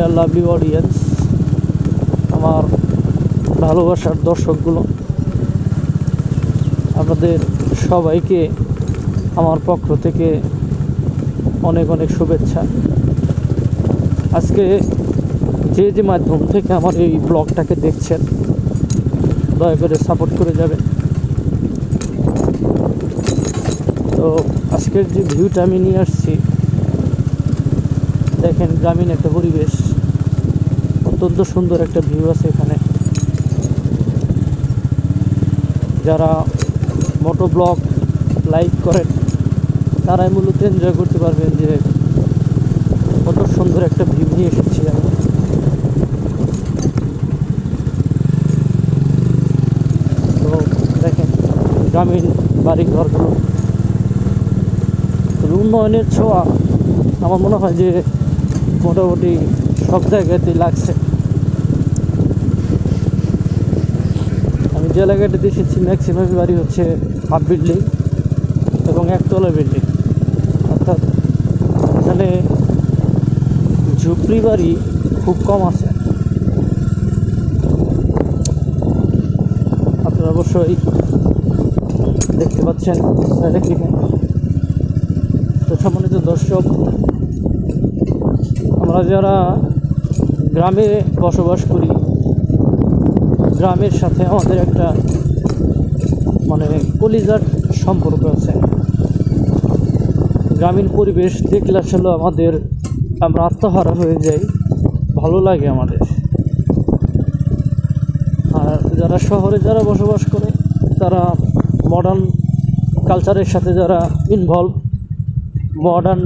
Deer lovely audience আমার ভালোবাসার দর্শকগুলো, আপনাদের সবাইকে আমার পক্ষ থেকে অনেক অনেক শুভেচ্ছা। আজকে যে যে মাধ্যম থেকে আমার এই ব্লগটাকে দেখছেন, দয়া করে সাপোর্ট করে যাবেন। তো আজকের যে ভিউটা আমি নিয়ে আসছি দেখেন গ্রামীণ একটা পরিবেশ। অত্যন্ত সুন্দর একটা ভিউ আছে এখানে। যারা মোটো ব্লগ লাইক করেন, তারাই মূলত এনজয় করতে পারবেন যে কত সুন্দর একটা ভিউ নিয়ে এসেছি আমি তো দেখেন গ্রামীণ বাড়ি ঘরগুলো উন্নয়নের ছোঁয়া। আমার মনে হয় যে মোটামুটি সব জায়গাতেই লাগছে। আমি যে এলাকাটাতে এসেছি ম্যাক্সিমাম বাড়ি হচ্ছে হাফ বিল্ডিং এবং একতলা বিল্ডিং অর্থাৎ এখানে ঝুপড়ি বাড়ি খুব কম আছে। আপনারা অবশ্যই দেখতে পাচ্ছেন তো সম্মানিত দর্শক আমরা যারা গ্রামে বসবাস করি, গ্রামের সাথে আমাদের একটা মানে কলিজার সম্পর্ক আছে। গ্রামীণ পরিবেশ দেখলে আসলে আমাদের আমরা আত্মহারা হয়ে যাই, ভালো লাগে আমাদের। আর যারা শহরে যারা বসবাস করে, তারা মডার্ন কালচারের সাথে যারা ইনভলভ মডার্ন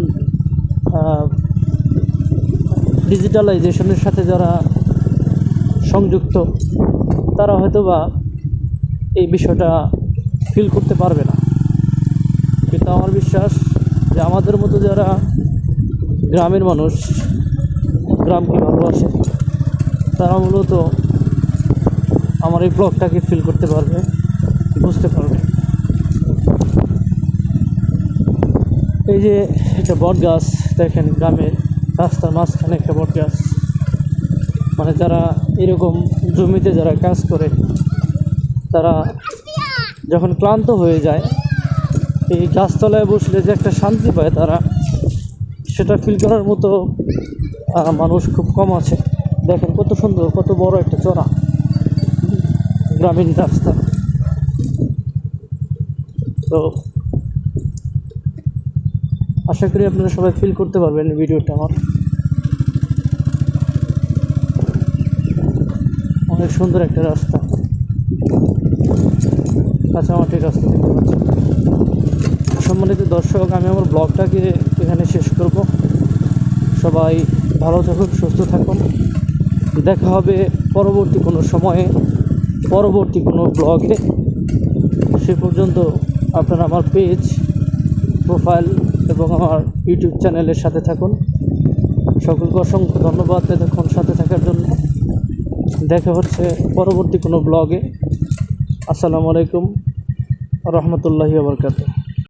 ডিজিটালাইজেশনের সাথে যারা সংযুক্ত, তারা হয়তো বা এই বিষয়টা ফিল করতে পারবে না। কিন্তু আমার বিশ্বাস যে আমাদের মতো যারা গ্রামের মানুষ, গ্রামকে ভালোবাসে, তারা মূলত আমার এই ব্লগটাকে ফিল করতে পারবে, বুঝতে পারবে। এই যে একটা বট গাছ দেখেন গ্রামের। রাস্তার মাঝখানে একটা বট গাছ মানে যারা এরকম জমিতে যারা কাজ করে, তারা যখন ক্লান্ত হয়ে যায়, এই গাছতলায় বসলে যে একটা শান্তি পায় তারা, সেটা ফিল করার মতো মানুষ খুব কম আছে। দেখেন কত সুন্দর, কত বড় একটা চড়া গ্রামীণ রাস্তা। তো আশা করি আপনারা সবাই ফিল করতে পারবেন ভিডিওটা আমার। অনেক সুন্দর একটা রাস্তা। কাঁচামাটির রাস্তা দেখতে পাচ্ছি সম্মানিত দর্শক, আমি আমার ব্লগটাকে এখানে শেষ করব। সবাই ভালো থাকুন, সুস্থ থাকুন। দেখা হবে পরবর্তী কোনো সময়ে, পরবর্তী কোনো ব্লগে সে পর্যন্ত আপনারা আমার পেজ প্রোফাইল এবং আমার ইউটিউব চ্যানেলের সাথে থাকুন। সকলকে অসংখ্য ধন্যবাদ এতক্ষণ সাথে থাকার জন্য। দেখা হচ্ছে পরবর্তী কোনো ব্লগে আসসালামু আলাইকুম। রহমতুল্লাহি আবরকাত